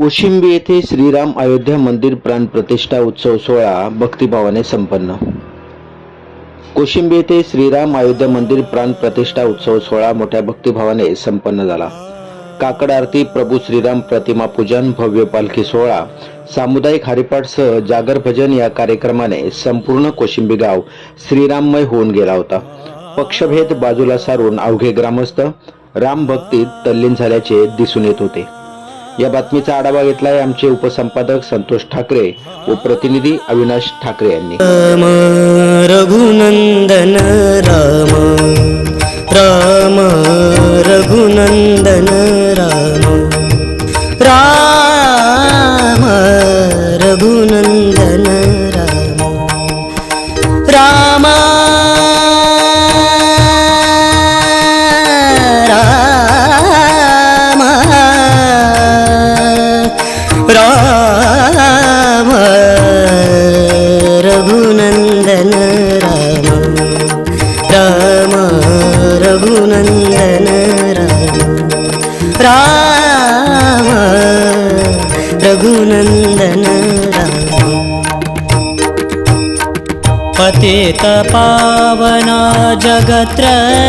कोशिंबी येथे श्रीराम अयोध्या मंदिर प्राण प्रतिष्ठा उत्सव सोहळा भक्तिभावाने संपन्न. कोशिंबी येथे श्रीराम अयोध्या मंदिर प्राण प्रतिष्ठा उत्सव सोहळा मोठ्या भक्तिभावाने संपन्न झाला. काकड आरती प्रभू श्रीराम प्रतिमा पूजन भव्य पालखी सोहळा सामुदायिक हरिपाठसह जागर भजन या कार्यक्रमाने संपूर्ण कोशिंबी गाव श्रीराममय होऊन गेला होता. पक्षभेद बाजूला सारून अवघे ग्रामस्थ राम भक्तीत तल्लीन झाल्याचे दिसून येत होते. या बातमीचा आढावा घेतलाय आमचे उपसंपादक संतोष ठाकरे व प्रतिनिधी अविनाश ठाकरे यांनी. राम रघुनंदन राम. राम रघुनंदन राम. राम रघुनंदन रघुनन्दन राम। राम रघुनन्दन राम। राम रघुनन्दन राम। पतित पावना जगत्र